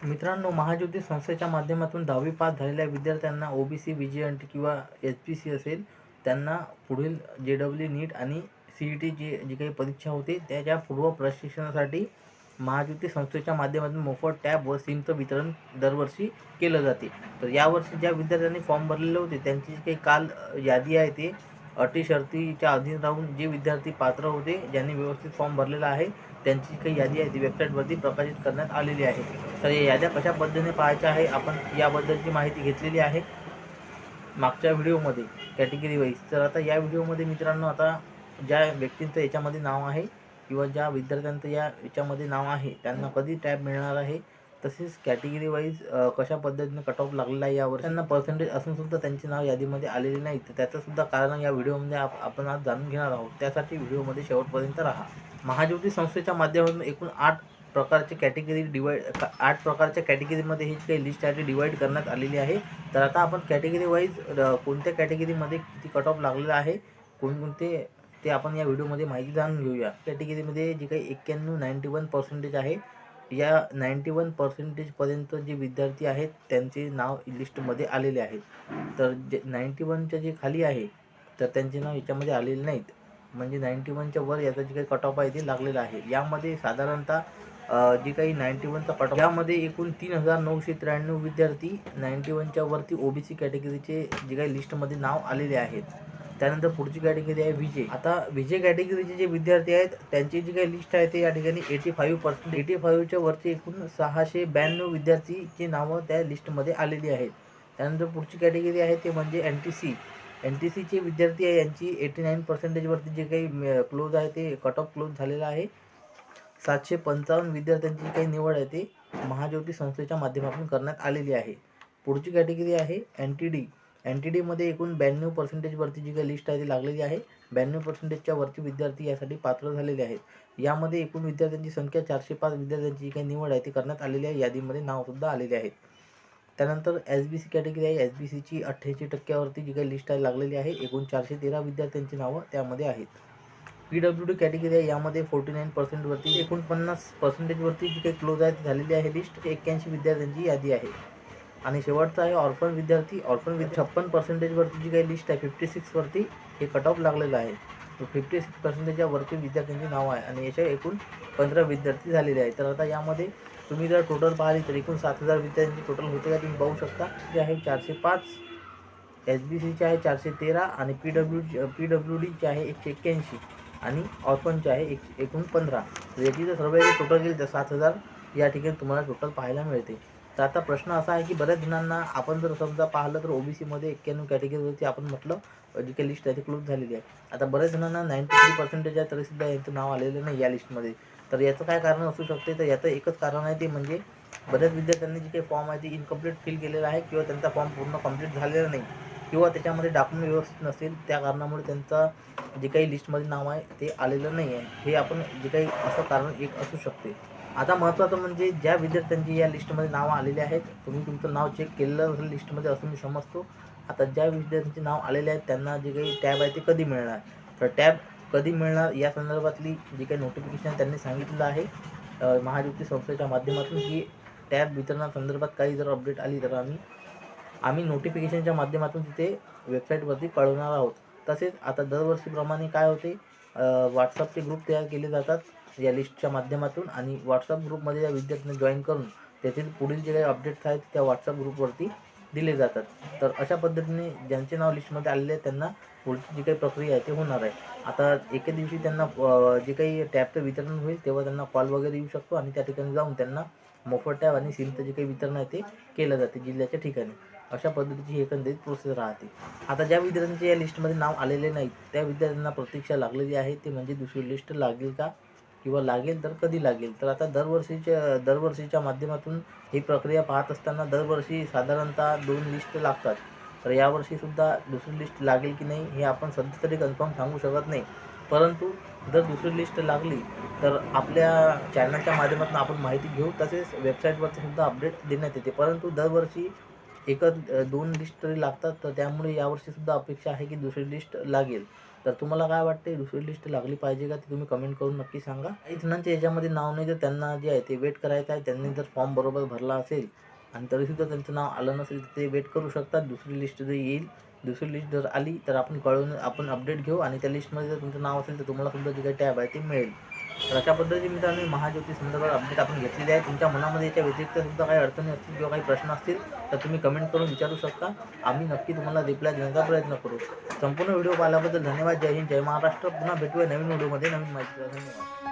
मित्रांनो महाज्योती संस्थेच्या माध्यमातून दहावी पास झालेल्या विद्यार्थ्यांना O B C B G N T किंवा एच पी सी असेल त्यांना पुढील जे डब्ल्यू नीट आणि सी ई टी जी काही परीक्षा होते त्याच्या पूर्व प्रशिक्षणासाठी महाज्योती संस्थेच्या माध्यमातून मोफत टॅब व सिमचं वितरण दरवर्षी केलं जाते. तर यावर्षी ज्या विद्यार्थ्यांनी फॉर्म भरलेले होते त्यांची जी काही काल यादी आहे ते अटी शर्तीच्या अधीन राहून जे विद्यार्थी पात्र होते ज्यांनी व्यवस्थित फॉर्म भरलेला आहे त्यांची जी काही यादी आहे ती वेबसाईटवरती प्रकाशित करण्यात आलेली आहे. तर याद्या कशा पद्धतीने पाहायच्या आहे? आपण याबद्दलची माहिती घेतलेली आहे मागच्या व्हिडिओमध्ये कॅटेगरी वाईज तर आता या व्हिडिओमध्ये मित्रांनो आता ज्या व्यक्तींचं याच्यामध्ये नाव आहे किंवा ज्या विद्यार्थ्यांचं या याच्यामध्ये नाव आहे त्यांना कधी टॅब मिळणार आहे? तसेच कॅटेगरी वाईज कशा पद्धतीने कट ऑफ लागलेला आहे यावर? त्यांना पर्सेंटेज असून सुद्धा त्यांचे नाव यादीमध्ये आलेले नाही. तर त्याचंसुद्धा कारण या व्हिडिओमध्ये आप आपण आज जाणून घेणार आहोत. त्यासाठी व्हिडिओमध्ये शेवटपर्यंत राहा. महाज्योती संस्थेच्या माध्यमातून एकूण आठ प्रकारचे कॅटेगरी डिवाईड आठ प्रकारच्या कॅटेगरीमध्ये ही काही लिस्ट आहे डिवाईड करण्यात आलेली आहे. तर आता आपण कॅटेगरी वाईज कोणत्या कॅटेगरीमध्ये किती कट ऑफ लागलेला आहे कोणकोणते ते आपण या व्हिडिओमध्ये माहिती जाणून घेऊया. कॅटेगरीमध्ये जे काही एक्क्याण्णव नाईंटी वन पर्सेंटेज आहे या नाईंटी वन पर्सेंटेजपर्यंत जे विद्यार्थी आहेत त्यांचे नाव लिस्टमध्ये आलेले आहेत. तर जे नाईंटी वनच्या जे खाली आहे तर त्यांचे नाव याच्यामध्ये आलेले नाहीत. म्हणजे नाईंटी वनच्या वर याचा जे काही कट ऑफ आहे ते लागलेलं आहे. यामध्ये साधारणतः जे काही नाईंटी वनचा कट यामध्ये एकूण तीन हजार नऊशे त्र्याण्णव विद्यार्थी नाईंटी वनच्या वरती ओबीसी कॅटेगरीचे जे काही लिस्टमध्ये नाव आलेले आहेत. त्यानंतर पुढची कॅटेगरी आहे विजे आता विजे कॅटेगरीचे जे विद्यार्थी आहेत त्यांची जी काही लिस्ट आहे ते या ठिकाणी एटी फाईव्ह पर्सेंट एटी फाईव्हच्या वरती एकूण सहाशे ब्याण्णव विद्यार्थीची नावं त्या लिस्टमध्ये आलेली आहेत. त्यानंतर पुढची कॅटेगरी आहे ते म्हणजे N T C N T सीचे विद्यार्थी आहे यांची एटी नाईन पर्सेंटेजवरती जे काही क्लोज आहे ते कट ऑफ क्लोज झालेलं आहे. सातशे पंचावन्न विद्यार्थ्यांची जी काही निवड आहे ती महाज्योती संस्थेच्या माध्यमातून करण्यात आलेली आहे. पुढची कॅटेगरी आहे N T D N T डीमध्ये एकूण ब्याण्णव पर्सेंटेजवरती जी काही लिस्ट आहे ती लागलेली आहे. ब्याण्णव पर्सेंटेजच्या वरती विद्यार्थी यासाठी पात्र झालेले आहेत. यामध्ये एकूण विद्यार्थ्यांची संख्या चारशे पाच विद्यार्थ्यांची जी काही निवड आहे ती करण्यात आलेली आहे. यादीमध्ये नावसुद्धा आलेले आहेत. त्यानंतर एस बी सी कॅटेगरी आहे. एस बी सीची अठ्ठ्याऐंशी टक्क्यावरती जी काही लिस्ट आहे लागलेली आहे. एकूण चारशे तेरा विद्यार्थ्यांची नावं त्यामध्ये आहेत. पी डब्ल्यू डी कॅटेगरी आहे. यामध्ये फोर्टी नाईन पर्सेंटवरती एकोणपन्नास पर्सेंटेजवरती जी काही क्लोज आहे ती झालेली आहे लिस्ट एक्क्याऐंशी विद्यार्थ्यांची यादी आहे. आणि शेवटचा आहे ऑर्फन विद्यार्थी. ऑर्फन विद छप्पन पर्सेंटेजवरती जी काही लिस्ट आहे फिफ्टी सिक्सवरती हे कट ऑफ लागलेलं आहे. तो फिफ्टी सिक्स पर्सेंटेजच्या वरती विद्यार्थ्यांची नाव आहे. आणि याच्या एकूण पंधरा विद्यार्थी झालेले आहेत. तर आता यामध्ये तुम्ही जर टोटल पाहिली तर एकूण सात हजार विद्यार्थ्यांची टोटल होते का तुम्ही पाहू शकता. जे आहे चारशे पाच एस बी सीचे आहे चारशे तेरा आणि पी डब्ल्यू पी डब्ल्यू डीचे आहे एकशे एक्क्याऐंशी. आणि ऑर्फनचे आहे एक एकूण पंधरा. तर याची जर सर्व टोटल गेली तर सात हजार या ठिकाणी तुम्हाला टोटल पाहायला मिळते. तर आता प्रश्न असा आहे की बऱ्याच जणांना आपण जर समजा पाहिलं तर ओबीसीमध्ये एक्क्याण्णव कॅटेगरीवरती आपण म्हटलं जी काही लिस्ट आहे ती क्लोज झालेली आहे. आता बऱ्याच जणांना नाईंटी थ्री पर्सेंटेज आहे तरीसुद्धा यांचं नाव आलेलं नाही या लिस्टमध्ये तर याचं काय कारण असू शकते? तर याचं एकच कारण आहे ते म्हणजे बऱ्याच विद्यार्थ्यांनी जे काही फॉर्म आहे ते इनकम्प्लीट फिल केलेला आहे किंवा त्यांचा फॉर्म पूर्ण कंप्लीट झालेला नाही. किंवा त्याच्यामध्ये डॉक्युमेंट व्यवस्थित नसेल त्या कारणामुळे त्यांचा जे काही लिस्टमध्ये नाव आहे ते आलेलं नाही आहे. हे आपण जे काही असं कारण एक असू शकते. आता महत्त्वाचं म्हणजे ज्या विद्यार्थ्यांची या लिस्टमध्ये नावं आलेली आहेत तुम्ही तुमचं नाव चेक केलेलं असेल लिस्टमध्ये असं मी समजतो. आता ज्या विद्यार्थ्यांचे नाव आलेले आहेत त्यांना जे काही टॅब आहे ते कधी मिळणार? तर टॅब कधी मिळणार या संदर्भातली जी काही नोटिफिकेशन त्यांनी सांगितलेलं आहे. अ, महाज्योती संस्थेच्या माध्यमातून की टॅब वितरणासंदर्भात काही जर अपडेट आली तर आम्ही आम्ही नोटिफिकेशनच्या माध्यमातून तिथे वेबसाईटवरती कळवणार आहोत. तसेच आता दरवर्षीप्रमाणे काय होते व्हॉट्सअपचे ग्रुप तयार केले जातात या लिस्टच्या माध्यमातून आणि व्हॉट्सअप ग्रुपमध्ये या विद्यार्थ्यांना जॉईन करून तेथील पुढील जे काही अपडेट्स आहेत त्या व्हॉट्सअप ग्रुपवरती दिले जातात. तर अशा पद्धतीने ज्यांचे नाव लिस्टमध्ये आलेले आहे त्यांना पुढची जी काही प्रक्रिया आहे ते होणार आहे. आता एके दिवशी त्यांना जे काही टॅबचं वितरण होईल तेव्हा त्यांना कॉल वगैरे येऊ शकतो आणि त्या ठिकाणी जाऊन त्यांना मोफत टॅब आणि सिमचं जे काही वितरण आहे ते केलं जाते जिल्ह्याच्या ठिकाणी. अशा पद्धतीची ही एकंदरीत प्रोसेस राहते. आता ज्या विद्यार्थ्यांचे या लिस्टमध्ये नाव आलेले नाहीत त्या विद्यार्थ्यांना प्रतीक्षा लागलेली आहे ते म्हणजे दुसरी लिस्ट लागेल का? किंवा लागेल तर कधी लागेल? तर आता दरवर्षीच्या दरवर्षीच्या माध्यमातून ही प्रक्रिया पाहत असताना दरवर्षी साधारणतः दोन लिस्ट लागतात. तर यावर्षीसुद्धा दुसरी लिस्ट लागेल की नाही हे आपण सध्या तरी कन्फर्म सांगू शकत नाही. परंतु जर दुसरी लिस्ट लागली तर आपल्या चॅनलच्या माध्यमातून आपण माहिती घेऊ तसेच वेबसाईटवरती सुद्धा अपडेट देण्यात येते. परंतु दरवर्षी एकच दोन लिस्ट तरी लागतात तर त्यामुळे यावर्षीसुद्धा अपेक्षा आहे की दुसरी लिस्ट लागेल. तर तुम्हाला काय वाटते दुसरी लिस्ट लागली पाहिजे का? ते तुम्ही कमेंट करून नक्की सांगा. काही जणांच्या याच्यामध्ये नाव नाही तर त्यांना जे आहे ते वेट करायचं आहे. त्यांनी जर फॉर्म बरोबर भरला असेल आणि तरीसुद्धा त्यांचं नाव आलं नसेल तर ते वेट करू शकतात. दुसरी लिस्ट जर येईल दुसरी लिस्ट जर आली तर आपण कळवून आपण अपडेट घेऊ आणि त्या लिस्टमध्ये जर तुमचं नाव असेल तर तुम्हाला सुद्धा जे काही टॅब आहे ते मिळेल. तर अशा पद्धतीने मित्रांनो महाज्योती संदर्भात अपडेट आपण घेतलेली आहे. तुमच्या मनामध्ये याच्या व्यतिरिक्त सुद्धा काही अडचणी असतील किंवा काही प्रश्न असतील तर तुम्ही कमेंट करून विचारू शकता. आम्ही नक्की तुम्हाला रिप्लाय देण्याचा प्रयत्न करू. संपूर्ण व्हिडिओ पाहिल्याबद्दल धन्यवाद. जय हिंद जय महाराष्ट्र. पुन्हा भेटूया नवीन व्हिडिओमध्ये नवीन माहिती धन्यवाद.